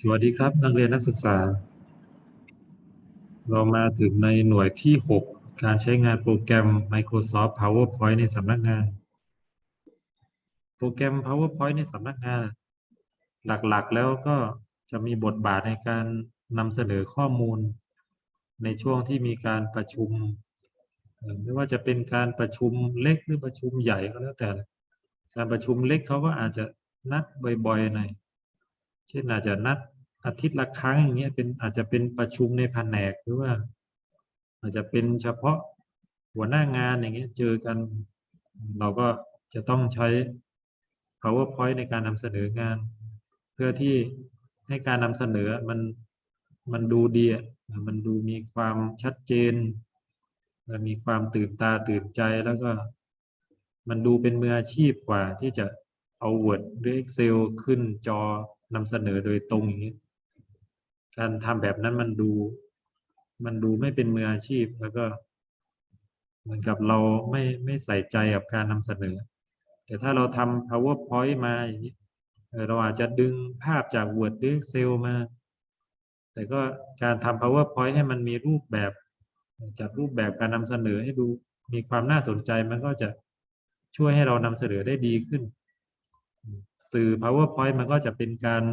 สวัสดีครับ นักเรียนนักศึกษา เรามาถึงในหน่วยที่ 6 การใช้งานโปรแกรม Microsoft PowerPoint ในสำนักงาน โปรแกรม PowerPoint ในสำนักงาน หลักๆ แล้วก็จะมีบทบาทในการนำเสนอข้อมูล ในช่วงที่มีการประชุม ไม่ว่าจะเป็นการประชุมเล็กหรือประชุมใหญ่ก็แล้วแต่ การประชุมเล็กเขาก็อาจจะนัดบ่อยๆหน่อย เช่นอาจจะนัดอาทิตย์ละครั้งอย่างเงี้ยเป็นอาจจะเป็นประชุมในแผนกหรือว่า อาจจะเป็นเฉพาะหัวหน้างานอย่างเงี้ยเจอกัน เราก็จะต้องใช้ PowerPoint ในการนำเสนองาน เพื่อที่ให้การนำเสนอมันมันดูดีมันดูมีความชัดเจน มีความตื่นตาตื่นใจแล้วก็มันดูเป็นมืออาชีพกว่าที่จะเอา Word หรือ Excel ขึ้นจอ นำเสนอโดยตรงอย่างนี้การทำแบบนั้นมันดู มันดูไม่เป็นมืออาชีพแล้วก็ เหมือนกับเราไม่ไม่ใส่ใจกับการนำเสนอ แต่ถ้าเราทำ PowerPoint มาอย่างนี้เราอาจจะดึงภาพจาก Word หรือ Excel มา แต่ก็การทำ PowerPoint ให้มันมีรูปแบบ จัดรูปแบบการนำเสนอให้ดูมีความน่าสนใจมันก็จะช่วยให้เรานำเสนอได้ดีขึ้น สื่อ PowerPoint มันก็จะเป็นการ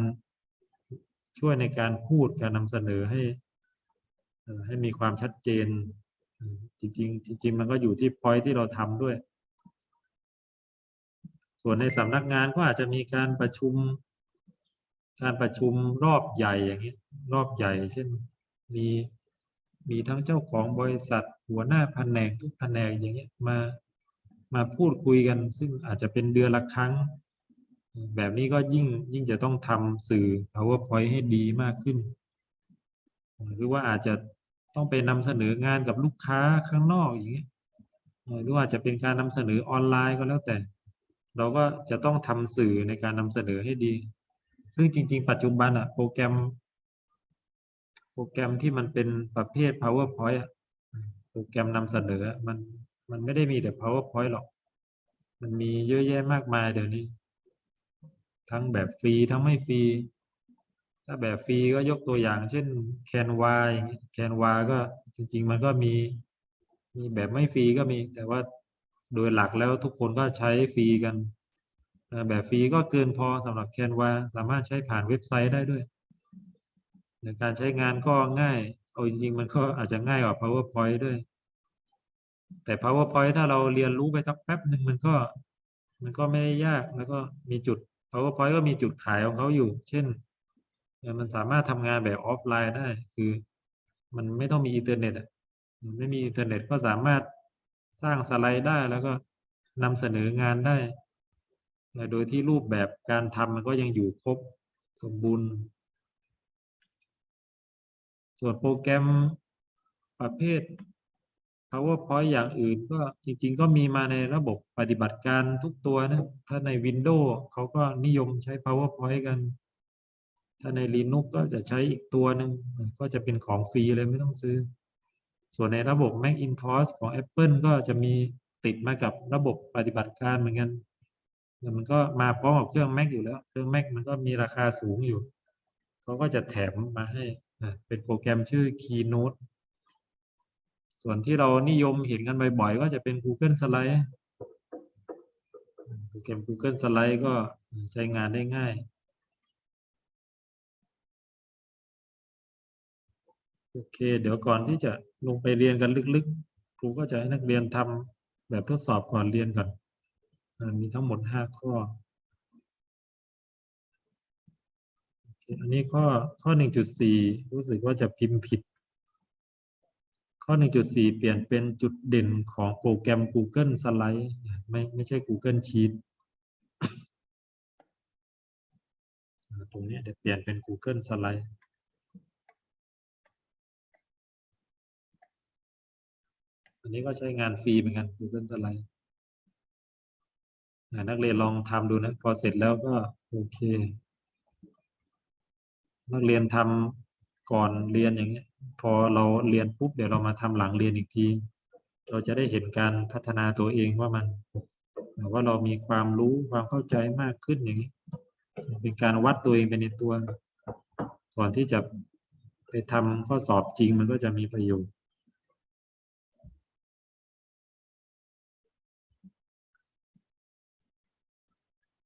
ช่วยในการพูดการนำเสนอให้ให้มีความชัดเจน จริงๆจริง ๆ มันก็อยู่ที่ point ที่เราทำด้วย ส่วนในสำนักงานก็อาจจะมีการประชุม การประชุมรอบใหญ่อย่างนี้รอบใหญ่ เช่นมีมีทั้งเจ้าของบริษัทหัวหน้าแผนกทุกแผนกอย่างเงี้ยมามาพูดคุยกัน ซึ่งอาจจะเป็นเดือนละครั้ง แบบนี้ก็ยิ่งยิ่งจะต้องทำสื่อ PowerPoint ให้ดีมากขึ้น หรือว่าอาจจะต้องไปนำเสนองานกับลูกค้าข้างนอกอย่างเงี้ยหรือว่าจะเป็นการนำเสนอออนไลน์ก็แล้วแต่ เราก็จะต้องทำสื่อในการนำเสนอให้ดี ซึ่งจริง ๆ ปัจจุบันอะโปรแกรม โปรแกรมที่มันเป็นประเภท PowerPoint อะโปรแกรมนำเสนอมันมันไม่ได้มีแต่ PowerPoint หรอก มันมีเยอะแยะมากมายเดี๋ยวนี้ ทั้งแบบฟรีทั้งไม่ฟรี ถ้าแบบฟรีก็ยกตัวอย่าง เช่น Canva อย่างนี้ Canva ก็จริง ๆ มันก็มีมีแบบไม่ฟรีก็มี แต่ว่าโดยหลักแล้วทุกคนก็ใช้ฟรีกัน แบบฟรีก็เกินพอสำหรับ Canva สามารถใช้ผ่านเว็บไซต์ได้ด้วยในการใช้งานก็ง่าย เอาจริง ๆ มันก็อาจจะง่ายกว่า PowerPoint ด้วย แต่ PowerPoint ถ้าเราเรียนรู้ไปสักแป๊บหนึ่งมันก็ มันก็ไม่ได้ยากแล้วก็มีจุด PowerPoint ก็มีจุดขายของเขาอยู่ เช่น มันสามารถทำงานแบบออฟไลน์ได้ คือมันไม่ต้องมีอินเทอร์เน็ตอะไม่มีอินเทอร์เน็ตก็สามารถสร้างสไลด์ได้แล้วก็นำเสนองานได้ โดยที่รูปแบบการทำมันก็ยังอยู่ครบสมบูรณ์ ส่วนโปรแกรมประเภท PowerPoint อย่างอื่นก็จริง ๆ ก็มีมาในระบบปฏิบัติการทุกตัวนะ ถ้าใน Windows เขาก็นิยมใช้ PowerPoint กัน ถ้าใน Linux ก็จะใช้อีกตัวหนึ่งก็จะเป็นของฟรีเลยไม่ต้องซื้อ ส่วนในระบบ Macintosh ของ Apple ก็จะมีติดมากับระบบปฏิบัติการเหมือนกันแต่มันก็มาพร้อมกับเครื่อง Mac อยู่แล้ว เครื่อง Mac มันก็มีราคาสูงอยู่ เขาก็จะแถมมาให้เป็นโปรแกรมชื่อ Keynote ส่วนที่เรานิยมเห็นกันบ่อยๆ ก็จะเป็น Google Slide โปรแกรม Google Slide ก็ใช้งานได้ง่าย โอเค เดี๋ยวก่อนที่จะลงไปเรียนกันลึกๆ ครูก็จะให้นักเรียนทำแบบทดสอบก่อนเรียนก่อน มีทั้งหมดห้าข้อออันนี้ข้อข้อหนึ่งจุดสี่รู้สึกว่าจะพิมพ์ผิด ข้อหนึ่งจุดสี่เปลี่ยนเป็นจุดเด่นของโปรแกรม Google Slide ไม่ไม่ใช่ Google Sheet ตรงนี้เดี๋ยวเปลี่ยนเป็น Google Slide อันนี้ก็ใช้งานฟรีเหมือนกัน Google Slide นักเรียนลองทำดูนะ พอเสร็จแล้วก็โอเค นักเรียนทำก่อนเรียนอย่างเงี้ย พอเราเรียนปุ๊บเดี๋ยวเรามาทำหลังเรียนอีกที เราจะได้เห็นการพัฒนาตัวเองว่ามันว่าเรามีความรู้ความเข้าใจมากขึ้นอย่างนี้ เป็นการวัดตัวเองไปในตัว ก่อนที่จะไปทำข้อสอบจริงมันก็จะมีประโยชน์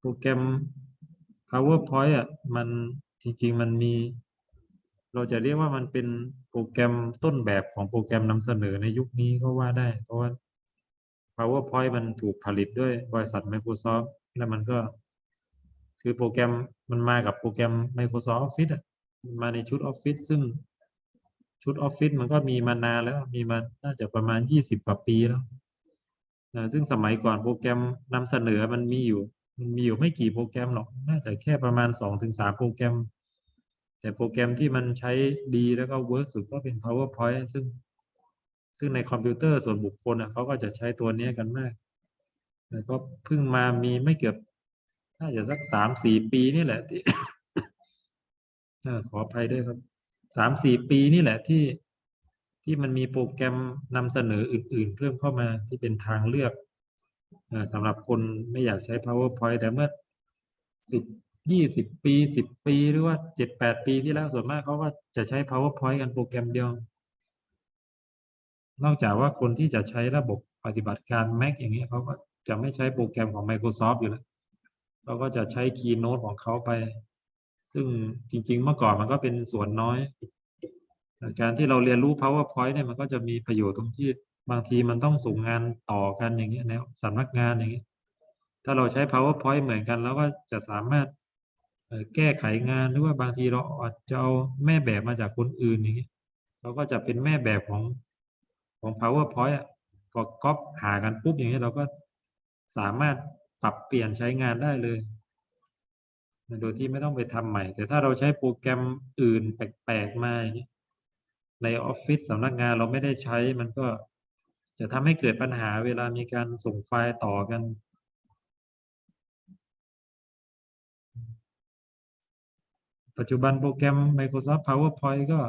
โปรแกรม PowerPoint อะมันจริง ๆ มันมี เราจะเรียกว่ามันเป็นโปรแกรมต้นแบบของโปรแกรมนำเสนอในยุคนี้ก็ว่าได้ เพราะว่า PowerPoint มันถูกผลิตด้วยบริษัท Microsoft แล้วมันก็ คือโปรแกรมมันมากับโปรแกรม Microsoft Office อะมาในชุด Office ซึ่งชุด Office มันก็มีมานานแล้วมีมาน่าจะประมาณยี่สิบกว่าปีแล้วซึ่งสมัยก่อนโปรแกรมนำเสนอมันมีอยู่ มันมีอยู่ไม่กี่โปรแกรมหรอก น่าจะแค่ประมาณสองถึงสามโปรแกรม แต่โปรแกรมที่มันใช้ดีแล้วก็เวิร์กสุดก็เป็น PowerPoint ซึ่ง ซึ่งในคอมพิวเตอร์ส่วนบุคคลอะเขาก็จะใช้ตัวนี้กันมาก แล้วก็เพิ่งมามีไม่เกือบน่าจะสักสามสี่ปีนี่แหละที่ขออภัยด้วยครับสามสี่ปีนี่แหละที่ที่มันมีโปรแกรมนำเสนออื่น ๆ เพิ่มเข้ามาที่เป็นทางเลือกสำหรับคนไม่อยากใช้ PowerPoint แต่เมื่อสิบ ยี่สิบปีสิบปีหรือว่าเจ็ดแปดปีที่แล้วส่วนมากเขาก็จะใช้ PowerPoint กันโปรแกรมเดียว นอกจากว่าคนที่จะใช้ระบบปฏิบัติการ Mac อย่างเงี้ยเขาก็จะไม่ใช้โปรแกรมของ Microsoft อยู่แล้วเขาก็จะใช้ Keynote ของเขาไป ซึ่งจริง ๆ เมื่อก่อนมันก็เป็นส่วนน้อย การที่เราเรียนรู้ PowerPoint เนี่ยมันก็จะมีประโยชน์ตรงที่บางทีมันต้องส่งงานต่อกันอย่างเงี้ยในสำนักงานอย่างเงี้ยถ้าเราใช้ PowerPoint เหมือนกันเราก็จะสามารถ แก้ไขงานหรือว่าบางทีเราอาจจะเอาแม่แบบมาจากคนอื่นอย่างเงี้ยเราก็จะเป็นแม่แบบของของ PowerPoint อะพอก๊อปหากันปุ๊บอย่างเงี้ยเราก็สามารถปรับเปลี่ยนใช้งานได้เลย โดยที่ไม่ต้องไปทำใหม่ แต่ถ้าเราใช้โปรแกรมอื่นแปลกๆมาอย่างเงี้ยในออฟฟิศสำนักงานเราไม่ได้ใช้มันก็จะทำให้เกิดปัญหาเวลามีการส่งไฟล์ต่อกัน ปัจจุบันโปรแกรม Microsoft PowerPoint ก็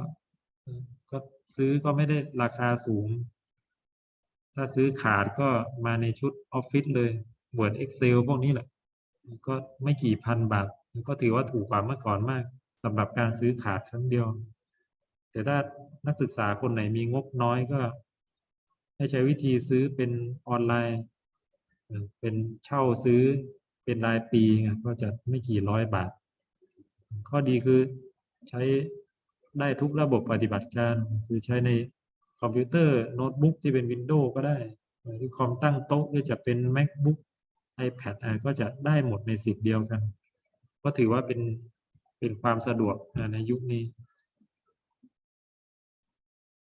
ก็ซื้อก็ไม่ได้ราคาสูง ถ้าซื้อขาดก็มาในชุด Office เลย Word Excel พวกนี้แหละ ก็ไม่กี่พันบาท ก็ถือว่าถูกกว่าเมื่อก่อนมากสำหรับการซื้อขาดครั้งเดียว แต่ถ้านักศึกษาคนไหนมีงบน้อยก็ ให้ใช้วิธีซื้อเป็นออนไลน์ เป็นเช่าซื้อเป็นรายปีก็จะไม่กี่ร้อยบาท ข้อดีคือใช้ได้ทุกระบบปฏิบัติการ คือใช้ในคอมพิวเตอร์โน้ตบุ๊กที่เป็น Windows ก็ได้หรือคอมตั้งโต๊ะหรือจะเป็น MacBook iPad อะไรก็จะได้หมดในสิทธิ์เดียวกัน ก็ถือว่าเป็นเป็นความสะดวกในยุคนี้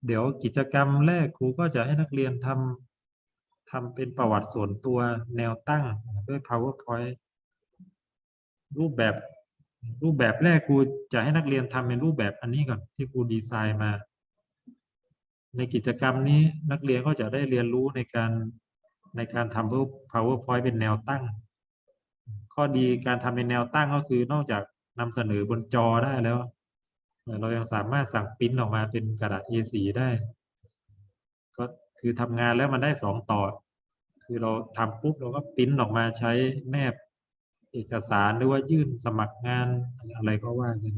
เดี๋ยวกิจกรรมแรกครูก็จะให้นักเรียนทำทำเป็นประวัติส่วนตัวแนวตั้งด้วย PowerPoint รูปแบบ รูปแบบแรกครูจะให้นักเรียนทำเป็นรูปแบบอันนี้ก่อนที่ครูดีไซน์มา ในกิจกรรมนี้นักเรียนก็จะได้เรียนรู้ในการในการทำ PowerPoint เป็นแนวตั้ง ข้อดีการทำเป็นแนวตั้งก็คือนอกจากนำเสนอบนจอได้แล้ว เรายังสามารถสั่งปริ้นออกมาเป็นกระดาษ A4 ได้ ก็คือทำงานแล้วมันได้สองต่อ คือเราทำปุ๊บเราก็ปริ้นออกมาใช้แนบ เอกสารหรือว่ายื่นสมัครงานอะไรก็ว่ากัน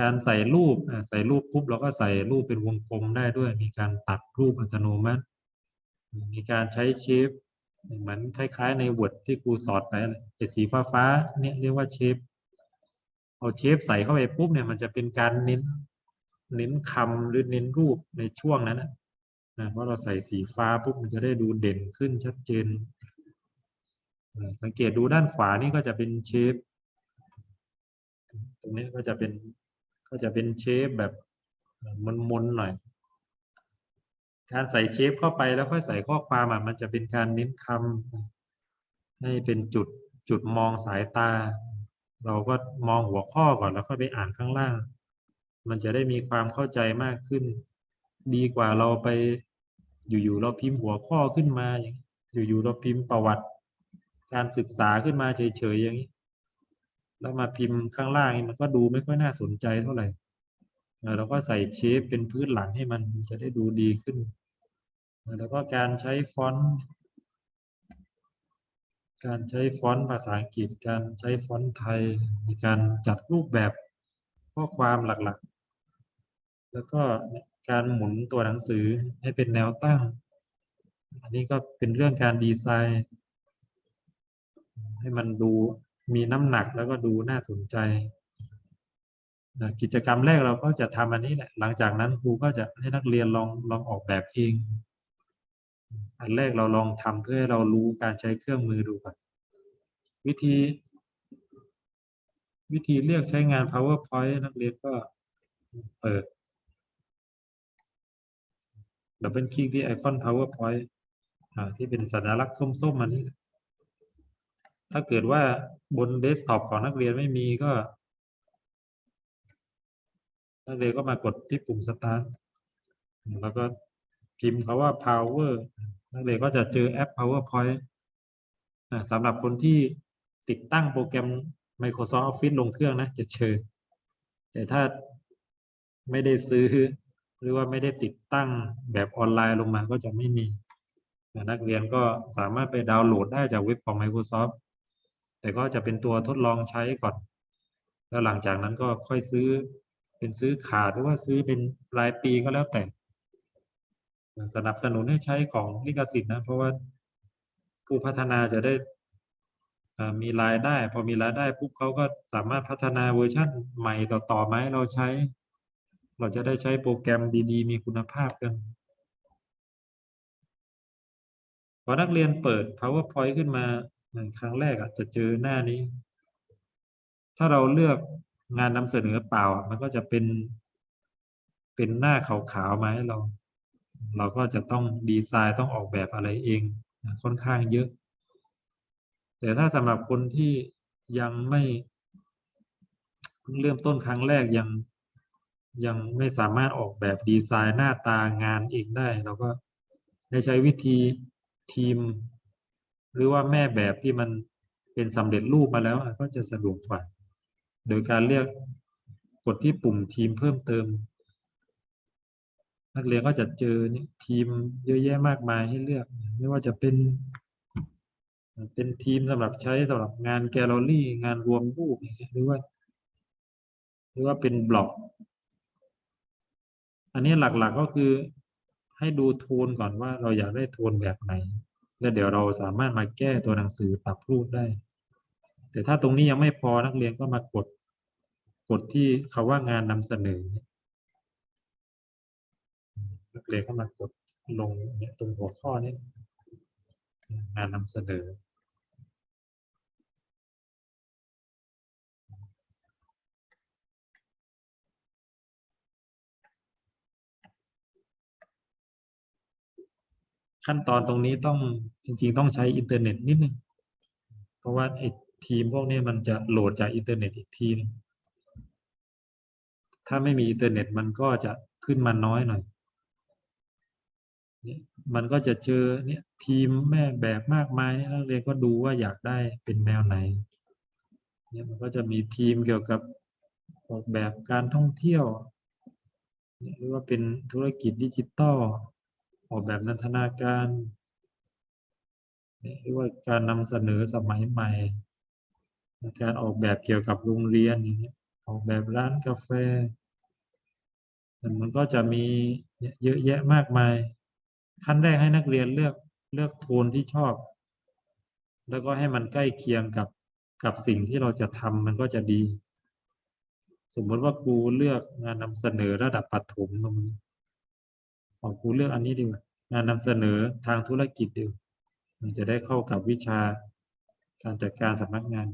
การใส่รูปใส่รูปปุ๊บเราก็ใส่รูปเป็นวงกลมได้ด้วย มีการตัดรูปอัตโนมัติ มีการใช้เชฟเหมือนคล้ายๆใน Word ที่ครูสอนไปนั่นแหละไอ้สีฟ้าๆเนี่ยเรียกว่าเชฟเอาเชฟใส่เข้าไปปุ๊บเนี่ยมันจะเป็นการเน้นเน้นคำหรือเน้นรูปในช่วงนั้นนะนะเพราะเราใส่สีฟ้าปุ๊บมันจะได้ดูเด่นขึ้นชัดเจน สังเกตดูด้านขวานี่ก็จะเป็นเชฟตรงนี้ก็จะเป็นก็จะเป็นเชฟแบบมนๆหน่อย การใส่เชฟเข้าไปแล้วค่อยใส่ข้อความอะมันจะเป็นการเน้นคำให้เป็นจุดจุดมองสายตา เราก็มองหัวข้อก่อนแล้วค่อยไปอ่านข้างล่าง มันจะได้มีความเข้าใจมากขึ้น ดีกว่าเราไปอยู่ๆเราพิมพ์หัวข้อขึ้นมาอย่างอยู่ๆเราพิมพ์ประวัติ การศึกษาขึ้นมาเฉยๆอย่างนี้ แล้วมาพิมพ์ข้างล่างนี่มันก็ดูไม่ค่อยน่าสนใจเท่าไหร่เราก็ใส่เชฟเป็นพื้นหลังให้มันจะได้ดูดีขึ้น แล้วก็การใช้ฟอนต์การใช้ฟอนต์ภาษาอังกฤษ การใช้ฟอนต์ไทยมีการจัดรูปแบบข้อความหลักๆ แล้วก็การหมุนตัวหนังสือให้เป็นแนวตั้ง อันนี้ก็เป็นเรื่องการดีไซน์ ให้มันดูมีน้ำหนักแล้วก็ดูน่าสนใจ กิจกรรมแรกเราก็จะทำอันนี้แหละหลังจากนั้นครูก็จะให้นักเรียนลองลองออกแบบเอง อันแรกเราลองทำเพื่อให้เรารู้การใช้เครื่องมือดูก่อนวิธี วิธีเรียกใช้งาน powerpoint นักเรียนก็เปิดดับเบิลคลิกที่ไอคอน powerpoint อที่เป็นสัญลักษณ์ส้มๆมันนี้ ถ้าเกิดว่าบนเดสก์ท็อปของนักเรียนไม่มีก็ นักเรียนก็มากดที่ปุ่ม start แล้วก็พิมพ์คาว่า power นักเรียนก็จะเจอแอป powerpoint สำหรับคนที่ติดตั้งโปรแกรม Microsoft Office ลงเครื่องนะ จะเจอ แต่ถ้าไม่ได้ซื้อ หรือว่าไม่ได้ติดตั้งแบบออนไลน์ลงมาก็จะไม่มี นักเรียนก็สามารถไปดาวน์โหลดได้จากเว็บของ Microsoft แต่ก็จะเป็นตัวทดลองใช้ก่อน แล้วหลังจากนั้นก็ค่อยซื้อเป็นซื้อขาดหรือว่าซื้อเป็นรายปีก็แล้วแต่ สนับสนุนให้ใช้ของลิขสิทธิ์นะ เพราะว่าผู้พัฒนาจะได้มีรายได้ พอมีรายได้ปุ๊บเขาก็สามารถพัฒนาเวอร์ชันใหม่ต่อๆมาให้เราใช้ เราจะได้ใช้โปรแกรมดีๆ มีคุณภาพกันพอนักเรียนเปิด powerpoint ขึ้นมา ครั้งแรกอะจะเจอหน้านี้ ถ้าเราเลือกงานนำเสนอเปล่าอะมันก็จะเป็นเป็นหน้าขาวๆมาให้เรา เราก็จะต้องดีไซน์ต้องออกแบบอะไรเองค่อนข้างเยอะ แต่ถ้าสำหรับคนที่ยังไม่เพิ่งเริ่มต้นครั้งแรกยังยังไม่สามารถออกแบบดีไซน์หน้าตางานเองได้ เราก็ได้ใช้วิธีทีม หรือว่าแม่แบบที่มันเป็นสำเร็จรูปมาแล้วก็จะสะดวกกว่า โดยการเรียกกดที่ปุ่มทีมเพิ่มเติม นักเรียนก็จะเจอทีมเยอะแยะมากมายให้เลือก ไม่ว่าจะเป็นเป็นทีมสำหรับใช้สำหรับงานแกลเลอรี่งานรวมรูปหรือว่า หรือว่าเป็นบล็อก อันนี้หลักๆก็คือให้ดูโทนก่อนว่าเราอยากได้โทนแบบไหน แล้วเดี๋ยวเราสามารถมาแก้ตัวหนังสือปรับรูปได้ แต่ถ้าตรงนี้ยังไม่พอนักเรียนก็มากด กดที่คาว่างานนำเสนอนักเรียนก็มากดลงเนี่ยตรงหัวข้อนี้งานนำเสนอ ขั้นตอนตรงนี้ต้องจริง ๆ ต้องใช้อินเทอร์เน็ตนิดนึง เพราะว่าไอ้ทีมพวกนี้มันจะโหลดจากอินเทอร์เน็ตอีกทีนึงถ้าไม่มีอินเทอร์เน็ตมันก็จะขึ้นมาน้อยหน่อยเนี่ยมันก็จะเจอเนี่ยทีมแม่แบบมากมายนี่นักเรียนก็ดูว่าอยากได้เป็นแนวไหนเนี่ยมันก็จะมีทีมเกี่ยวกับออกแบบการท่องเที่ยวเนี่ยหรือว่าเป็นธุรกิจดิจิตอล ออกแบบนันทนาการเนี่ยหรือว่าการนำเสนอสมัยใหม่การออกแบบเกี่ยวกับโรงเรียนอย่างเงี้ยออกแบบร้านกาแฟมันก็จะมีเยอะแยะมากมาย ขั้นแรกให้นักเรียนเลือกเลือกโทนที่ชอบ แล้วก็ให้มันใกล้เคียงกับกับสิ่งที่เราจะทำมันก็จะดี สมมติว่าครูเลือกงานนำเสนอระดับประถมตรงนี้ ของครูเลือกอันนี้ดีกว่างานนำเสนอทางธุรกิจดีกว่ามันจะได้เข้ากับวิชาการจัดการสำนักงาน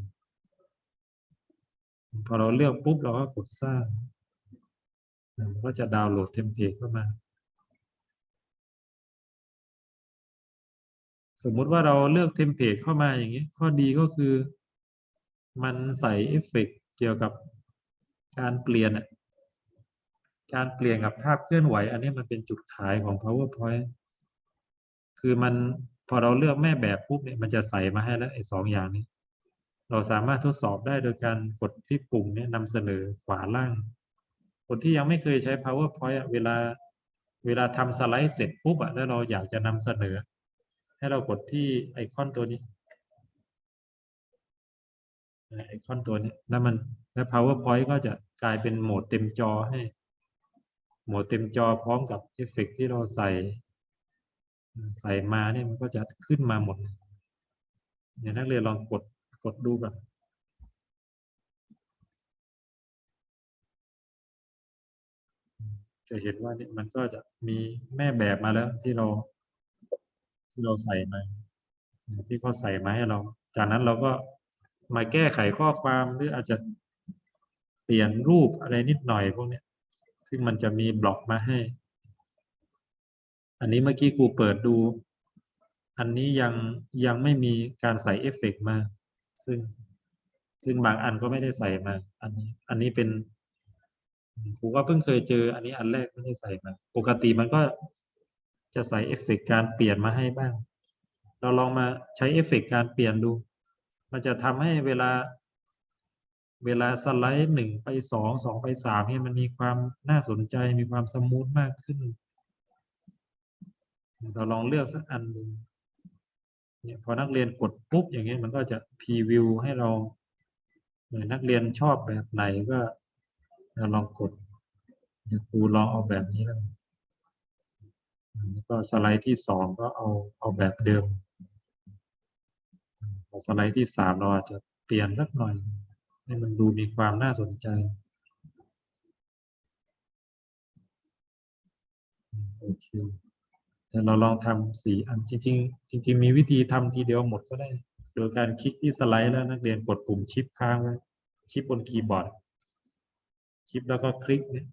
พอเราเลือกปุ๊บเราก็กดสร้างมันก็จะดาวน์โหลดเทมเพลตเข้ามา สมมุติว่าเราเลือกเทมเพลตเข้ามาอย่างนี้ ข้อดีก็คือ มันใส่เอฟเฟกต์เกี่ยวกับการเปลี่ยนอะ การเปลี่ยนกับภาพเคลื่อนไหว อันนี้มันเป็นจุดขายของ powerpoint คือมันพอเราเลือกแม่แบบปุ๊บเนี่ยมันจะใส่มาให้แล้วไอ้สองอย่างนี้ เราสามารถทดสอบได้โดยการกดที่ปุ่มเนี่ยนำเสนอขวาล่าง คนที่ยังไม่เคยใช้ powerpoint เวลาเวลาทำสไลด์เสร็จปุ๊บอะแล้วเราอยากจะนำเสนอ ให้เรากดที่ไอคอนตัวนี้ไอคอนตัวนี้แล้วมันแล้ว powerpoint ก็จะกลายเป็นโหมดเต็มจอให้ หมดเต็มจอพร้อมกับเอฟเฟกต์ที่เราใส่ ใส่มาเนี่ยมันก็จะขึ้นมาหมดเลยเดี๋ยนักเรียนลองกดกดดูแบบจะเห็นว่าเนี่ยมันก็จะมีแม่แบบมาแล้วที่เรา ที่เราใส่มา ที่เขาใส่มาให้เรา จากนั้นเราก็มาแก้ไขข้อความหรืออาจจะเปลี่ยนรูปอะไรนิดหน่อยพวกเนี้ย ซึ่งมันจะมีบล็อกมาให้ อันนี้เมื่อกี้ครูเปิดดู อันนี้ยังยังไม่มีการใส่เอฟเฟกต์มา ซึ่งซึ่งบางอันก็ไม่ได้ใส่มา อันนี้ อันนี้เป็นครูก็เพิ่งเคยเจอ อันนี้อันแรกไม่ได้ใส่มา ปกติมันก็จะใส่เอฟเฟกต์การเปลี่ยนมาให้บ้าง เราลองมาใช้เอฟเฟกต์การเปลี่ยนดู มันจะทำให้เวลา เวลาสไลด์หนึ่งไปสองสองไปสามเนี่ยมันมีความน่าสนใจมีความสมูทมากขึ้น เราลองเลือกสักอันหนึ่งเนี่ยพอนักเรียนกดปุ๊บอย่างเงี้ยมันก็จะพรีวิวให้เราเหมือนนักเรียนชอบแบบไหนก็เราลองกดเดี๋ยครูลองเอาแบบนี้แล้วกันแล้วก็สไลด์ที่สองก็เอาเอาแบบเดิม สไลด์ที่สามเราอาจจะเปลี่ยนสักหน่อย ให้มันดูมีความน่าสนใจโอเคเดี๋ยวเราลองทำสีอันจริงๆจริง ๆ มีวิธีทำทีเดียวหมดก็ได้ โดยการคลิกที่สไลด์แล้วนักเรียนกดปุ่มชิปค้างไว้ชิปบนคีย์บอร์ดชิปแล้วก็คลิกเนี่ย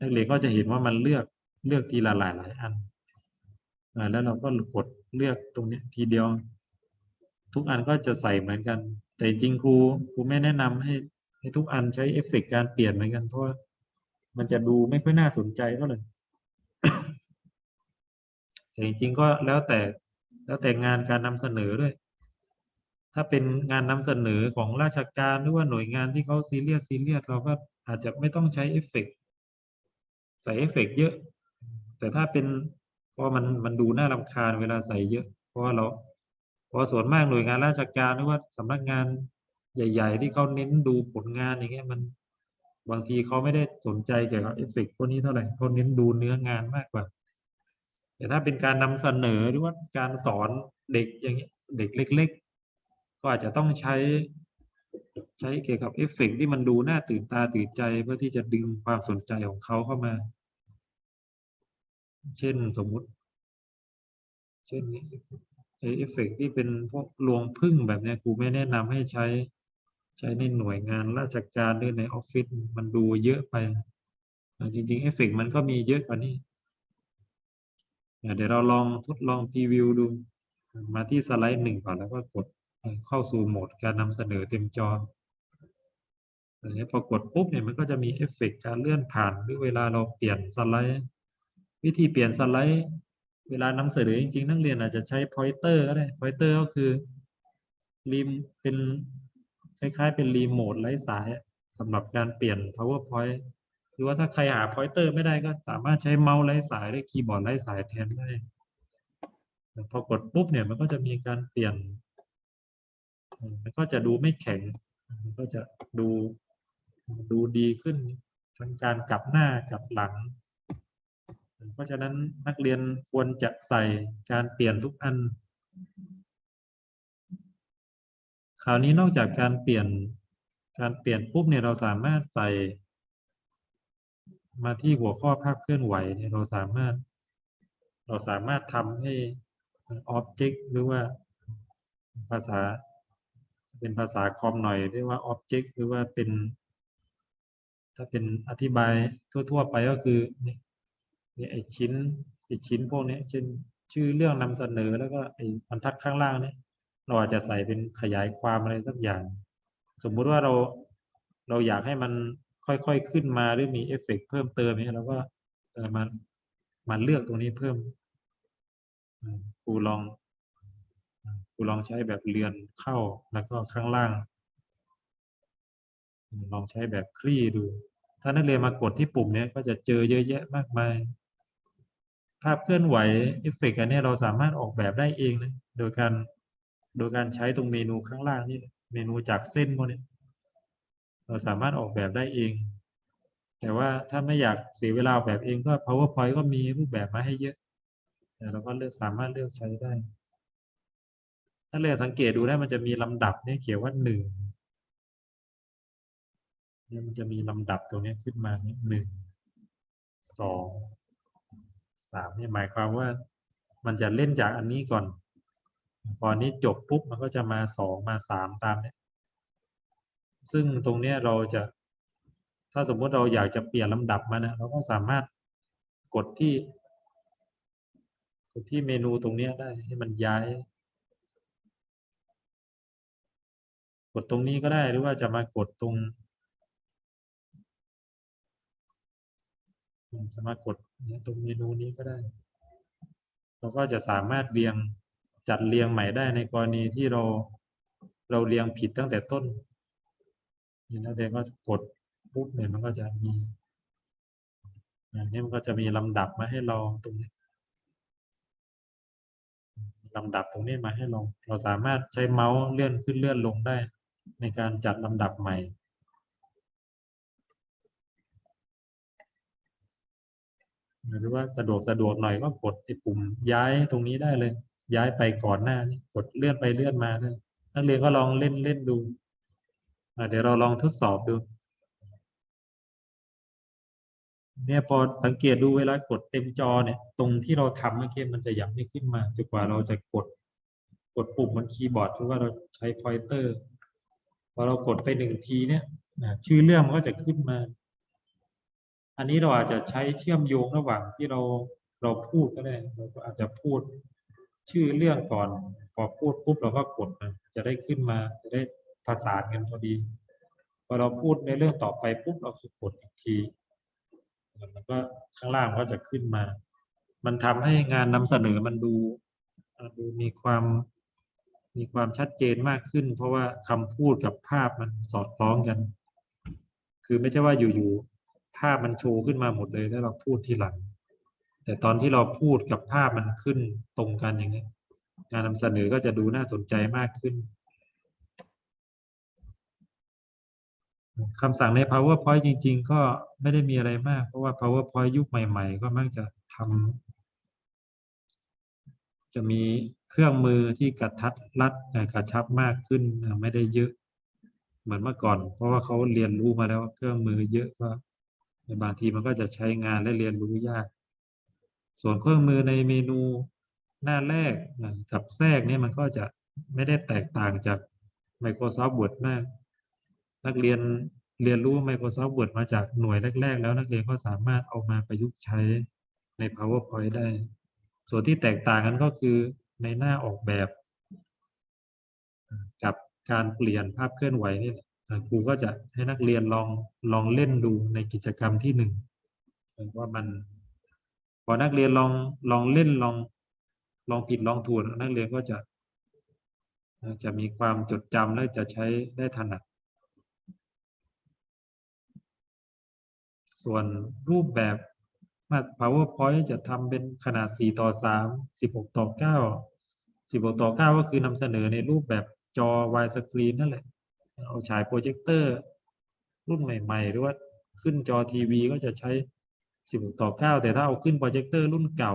นักเรียนก็จะเห็นว่ามันเลือกเลือกทีละหลายหลายอันแล้วเราก็กดเลือกตรงนี้ทีเดียว ทุกอันก็จะใส่เหมือนกัน แต่จริงครูครูไม่แนะนำให้ให้ทุกอันใช้เอฟเฟกต์การเปลี่ยนเหมือนกันเพราะว่ามันจะดูไม่ค่อยน่าสนใจเท่าไหร่แต่จริงๆก็แล้วแต่แล้วแต่งานการนำเสนอด้วย ถ้าเป็นงานนำเสนอของราชการหรือว่าหน่วยงานที่เขาซีเรียสซีเรียสเราก็อาจจะไม่ต้องใช้เอฟเฟกต์ใส่เอฟเฟกต์เยอะ แต่ถ้าเป็นเพราะมันมันดูน่ารำคาญเวลาใส่เยอะ เพราะว่าเรา เพราะส่วนมากหน่วยงานราชการหรือว่าสำนักงานใหญ่ ๆ ที่เขาเน้นดูผลงานอย่างเงี้ยมันบางทีเขาไม่ได้สนใจเกี่ยวกับเอฟเฟกต์พวกนี้เท่าไหร่เขาเน้นดูเนื้องานมากกว่า แต่ถ้าเป็นการนำเสนอหรือว่าการสอนเด็กอย่างเงี้ยเด็กเล็ก ๆ ก็อาจจะต้องใช้ใช้เกี่ยวกับเอฟเฟกต์ที่มันดูน่าตื่นตาตื่นใจเพื่อที่จะดึงความสนใจของเขาเข้ามา เช่นสมมุติ เช่นนี้ ไอเอฟเฟกต์ที่เป็นพวกรวงพึ่งแบบนี้ยครูไม่แนะนำให้ใช้ ใช้ในหน่วยงานราชการหรือในออฟฟิศมันดูเยอะไป จริงๆเอฟเฟกต์มันก็มีเยอะกว่านี้ เดี๋ยวเราลองทดลองพรีวิวดูมาที่สไลด์หนึ่งก่อนแล้วก็กดเข้าสู่โหมดการนำเสนอเต็มจออันนี้พอกดปุ๊บเนี่ยมันก็จะมีเอฟเฟกต์การเลื่อนผ่านหรือเวลาเราเปลี่ยนสไลด์ วิธีเปลี่ยนสไลด์ เวลานำเสนอจริงๆ นักเรียนอาจจะใช้พอยเตอร์ก็ได้พอยเตอร์ก็คือรีมเป็นคล้ายๆ เป็นรีโมทไร้สายสำหรับการเปลี่ยน powerpoint หรือว่าถ้าใครหาพอยเตอร์ไม่ได้ก็สามารถใช้เมาส์ไร้สายหรือคีย์บอร์ดไร้สายแทนได้พอกดปุ๊บเนี่ยมันก็จะมีการเปลี่ยนมันก็จะดูไม่แข็ง มันก็จะดูดูดีขึ้นทั้งการกลับหน้ากลับหลัง เพราะฉะนั้นนักเรียนควรจะใส่การเปลี่ยนทุกอัน คราวนี้นอกจากการเปลี่ยนการเปลี่ยนปุ๊บเนี่ยเราสามารถใส่ มาที่หัวข้อภาพเคลื่อนไหวเนี่ยเราสามารถ เราสามารถทำให้ Object หรือว่าภาษา เป็นภาษาคอมหน่อยเรียกว่า Object หรือว่าเป็น ถ้าเป็นอธิบายทั่ว ๆ ไปก็คือ เนี่ยไอชิ้นไอชิ้นพวกนี้เช่นชื่อเรื่องนำเสนอแล้วก็ไอบรรทัดข้างล่างเนี่ยเราอาจจะใส่เป็นขยายความอะไรสักอย่าง สมมุติว่าเราเราอยากให้มันค่อยๆขึ้นมาหรือมีเอฟเฟกต์เพิ่มเติมเนี่ยเราก็เออมามาเลือกตรงนี้เพิ่มครูลองครูลองใช้แบบเรือนเข้าแล้วก็ข้างล่าง ลองใช้แบบคลี่ดู ถ้านักเรียนมากดที่ปุ่มเนี้ยก็จะเจอเยอะแยะมากมาย ภาพเคลื่อนไหวเอฟเฟกต์อันนี้เราสามารถออกแบบได้เองนะโดยการโดยการใช้ตรงเมนูข้างล่างนี่เมนูจากเส้นพวกนี้เราสามารถออกแบบได้เอง แต่ว่าถ้าไม่อยากเสียเวลาออกแบบเองก็ powerpoint ก็มีรูปแบบมาให้เยอะแต่เราก็เลือกสามารถเลือกใช้ได้ ถ้าเลือกสังเกตดูได้มันจะมีลำดับเนี่ยเขียนว่าหนึ่งเนี่ยมันจะมีลำดับตรงนี้ขึ้นมาเนี่ยหนึ่งสอง สามเนี่ยหมายความว่ามันจะเล่นจากอันนี้ก่อนพอนนี้จบปุ๊บมันก็จะมาสองมาสามตามเนี่ยซึ่งตรงเนี้ยเราจะ ถ้าสมมติเราอยากจะเปลี่ยนลำดับมันนะเราก็สามารถกดที่ กดที่เมนูตรงเนี้ยได้ให้มันย้าย กดตรงนี้ก็ได้หรือว่าจะมากดตรง จะมากดตรงเมนูนี้ก็ได้ เราก็จะสามารถเรียงจัดเรียงใหม่ได้ในกรณีที่เราเราเรียงผิดตั้งแต่ต้นนี่นักเรียนก็กดปุ๊บเนี่ยมันก็จะมีอย่างนี้มันก็จะมีลำดับมาให้เราตรงนี้ลำดับตรงนี้มาให้เราเราสามารถใช้เมาส์เลื่อนขึ้นเลื่อนลงได้ ในการจัดลำดับใหม่ หรือว่าสะดวกสะดวกหน่อยก็กดไอ้ปุ่มย้ายตรงนี้ได้เลย ย้ายไปก่อนหน้านี้กดเลื่อนไปเลื่อนมาได้นักเรียนก็ลองเล่นเล่นดูเดี๋ยวเราลองทดสอบดู เนี่ยพอสังเกตดูเวลากดเต็มจอเนี่ย ตรงที่เราทำเมื่อกี้มันจะยังไม่ขึ้นมาจนกว่าเราจะกด กดปุ่มบนคีย์บอร์ดหรือว่าเราใช้พอยเตอร์พอเรากดไปหนึ่งทีเนี่ยชื่อเรื่องมันก็จะขึ้นมา อันนี้เราอาจจะใช้เชื่อมโยงระหว่างที่เราเราพูดก็ได้เราก็อาจจะพูดชื่อเรื่องก่อน พอพูดปุ๊บเราก็กดมันจะได้ขึ้นมาจะได้ผสานกันพอดีพอเราพูดในเรื่องต่อไปปุ๊บเราก็กดอีกทีมันก็ข้างล่างก็จะขึ้นมา มันทำให้งานนำเสนอมันดูดูมีความมีความชัดเจนมากขึ้น เพราะว่าคำพูดกับภาพมันสอดคล้องกัน คือไม่ใช่ว่าอยู่ๆาพมันโชว์ขึ้นมาหมดเลยแล้วเราพูดทีหลัง แต่ตอนที่เราพูดกับภาพมันขึ้นตรงกันอย่างนี้งานนำเสนอก็จะดูน่าสนใจมากขึ้นคำสั่งใน PowerPoint จริง ๆ ก็ไม่ได้มีอะไรมาก เพราะว่า PowerPoint ยุคใหม่ ๆ ก็มักจะทำจะมีเครื่องมือที่กระทัดรัดกระชับมากขึ้นไม่ได้เยอะ เหมือนเมื่อก่อน เพราะว่าเขาเรียนรู้มาแล้วว่าเครื่องมือเยอะก็ ในบางทีมันก็จะใช้งานและเรียนรู้ยาก ส่วนเครื่องมือในเมนูหน้าแรกกับแทรกเนี่ยมันก็จะไม่ได้แตกต่างจาก Microsoft Word มาก นักเรียนเรียนรู้ Microsoft Word มาจากหน่วยแรก ๆ แล้วนักเรียนก็สามารถเอามาประยุกต์ใช้ใน PowerPoint ได้ ส่วนที่แตกต่างกันก็คือในหน้าออกแบบ กับการเปลี่ยนภาพเคลื่อนไหวนี่แหละ ครูก็จะให้นักเรียนลองลองเล่นดูในกิจกรรมที่หนึ่งว่ามันพอนักเรียนลองลองเล่นลองลองผิดลองถูกนักเรียนก็จะ จะมีความจดจำและจะใช้ได้ถนัดส่วนรูปแบบมา PowerPoint จะทำเป็นขนาด 4 ต่อ 3 16 ต่อ 9 16 ต่อ 9 ก็คือนำเสนอในรูปแบบจอ widescreen นั่นแหละ เอาฉายโปรเจคเตอร์ รุ่นใหม่ ๆ หรือว่าขึ้นจอทีวีก็จะใช้ 16 ต่อ 9 แต่ถ้าเอาขึ้นโปรเจคเตอร์รุ่นเก่า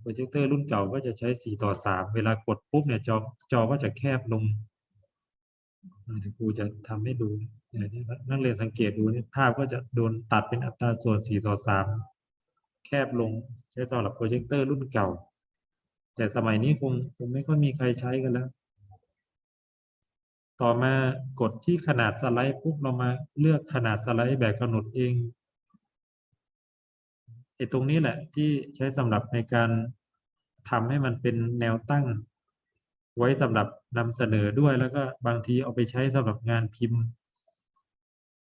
โปรเจคเตอร์รุ่นเก่าก็จะใช้ 4 ต่อ 3 เวลากดปุ๊บเนี่ยจอจอก็จะแคบลงเดี๋ยวครูจะทำให้ดูนักเรียนสังเกตดูนี่ภาพก็จะโดนตัดเป็นอัตราส่วน 4 ต่อ 3 แคบลงใช้สำหรับโปรเจคเตอร์รุ่นเก่า แต่สมัยนี้คงคงไม่ค่อยมีใครใช้กันแล้ว ต่อมากดที่ขนาดสไลด์ปุ๊บเรามาเลือกขนาดสไลด์แบบกำหนดเองไอ้ตรงนี้แหละที่ใช้สำหรับในการทำให้มันเป็นแนวตั้ง ไว้สำหรับนำเสนอด้วยแล้วก็บางทีเอาไปใช้สำหรับงานพิมพ์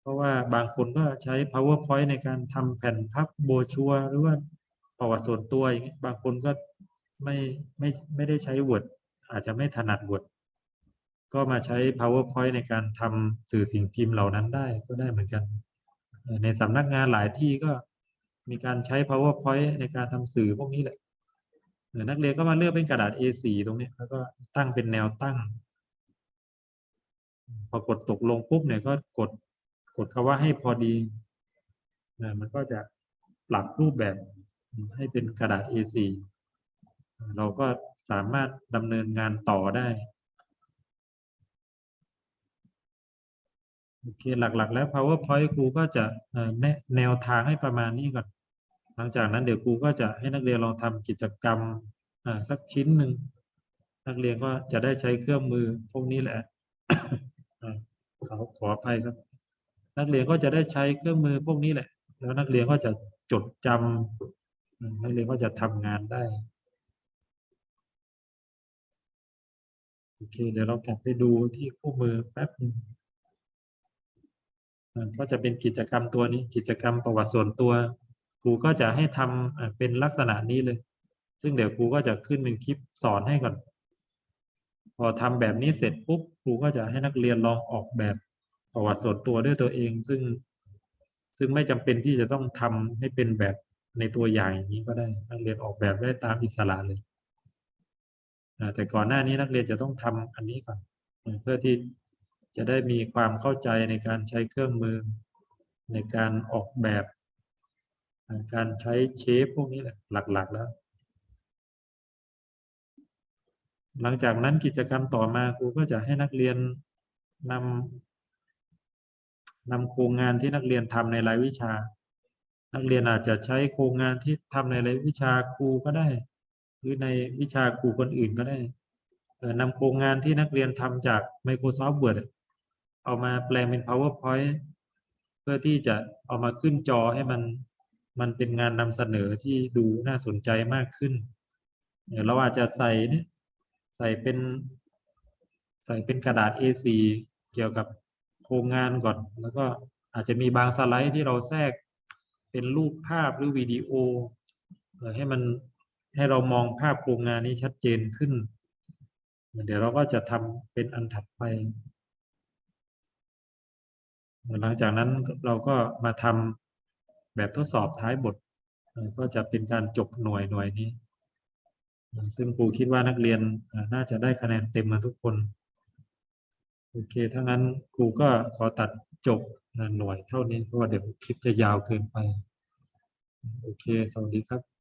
เพราะว่าบางคนก็ใช้ powerpoint ในการทำแผ่นพับโบชัวหรือว่าประวัติส่วนตัวอย่างเงี้ยบางคนก็ไม่ไม่ไม่ได้ใช้ Word อาจจะไม่ถนัด Word ก็มาใช้ powerpoint ในการทำสื่อสิ่งพิมพ์เหล่านั้นได้ก็ได้เหมือนกัน ในสำนักงานหลายที่ก็มีการใช้ powerpoint ในการทำสื่อพวกนี้แหละเอ่อนักเรียนก็มาเลือกเป็นกระดาษ A4 ตรงนี้แล้วก็ตั้งเป็นแนวตั้ง พอกดตกลงปุ๊บเนี่ยก็กดกดคำว่าให้พอดีนะมันก็จะปรับรูปแบบให้เป็นกระดาษ A4 เราก็สามารถดำเนินงานต่อได้ โอเคหลักๆ แล้ว PowerPoint ครูก็จะแนะแนวทางให้ประมาณนี้ก่อน หลังจากนั้นเดี๋ยวครูก็จะให้นักเรียนลองทำกิจกรรมสักชิ้นหนึ่งนักเรียนก็จะได้ใช้เครื่องมือพวกนี้แหละอ่าขอขออภัยครับ นักเรียนก็จะได้ใช้เครื่องมือพวกนี้แหละ แล้วนักเรียนก็จะจดจำนักเรียนก็จะทำงานได้โอเคเดี๋ยวเรากลับไปดูที่คู่มือแป๊บหนึงอ่า ก็จะเป็นกิจกรรมตัวนี้กิจกรรมประวัติส่วนตัวครูก็จะให้ทำอ่าเป็นลักษณะนี้เลย ซึ่งเดี๋ยวครูก็จะขึ้นเป็นคลิปสอนให้ก่อน พอทำแบบนี้เสร็จปุ๊บครูก็จะให้นักเรียนลองออกแบบประวัติส่วนตัวด้วยตัวเอง ซึ่ง ซึ่งไม่จำเป็นที่จะต้องทำให้เป็นแบบในตัวอย่างอย่างนี้ก็ได้ นักเรียนออกแบบได้ตามอิสระเลยแต่ก่อนหน้านี้นักเรียนจะต้องทำอันนี้ก่อนเพื่อที่ จะได้มีความเข้าใจในการใช้เครื่องมือ ในการออกแบบ การใช้เชฟพวกนี้แหละหลัก ๆ แล้ว หลังจากนั้นกิจกรรมต่อมาครูก็จะให้นักเรียนนำนำโครงงานที่นักเรียนทำในรายวิชา นักเรียนอาจจะใช้โครงงานที่ทำในรายวิชาครูก็ได้ หรือในวิชาครูคนอื่นก็ได้นำโครงงานที่นักเรียนทำจาก Microsoft Word เอามาแปลงเป็น PowerPoint เพื่อที่จะเอามาขึ้นจอให้มันมันเป็นงานนำเสนอที่ดูน่าสนใจมากขึ้นเดี๋ยวเราอาจจะใส่เนี่ยใส่เป็น ใส่เป็นกระดาษ A4 เกี่ยวกับโครงงานก่อน แล้วก็อาจจะมีบางสไลด์ที่เราแทรกเป็นรูปภาพหรือวิดีโอเพื่อให้มันให้เรามองภาพโครงงานนี้ชัดเจนขึ้น เดี๋ยวเราก็จะทำเป็นอันถัดไป หลังจากนั้นเราก็มาทำแบบทดสอบท้ายบท ก็จะเป็นการจบหน่วยหน่วยนี้ ซึ่งครูคิดว่านักเรียนน่าจะได้คะแนนเต็มมาทุกคน โอเค ถ้างั้นครูก็ขอตัดจบหน่วยเท่านี้เพราะว่าเดี๋ยวคลิปจะยาวเกินไป โอเค สวัสดีครับ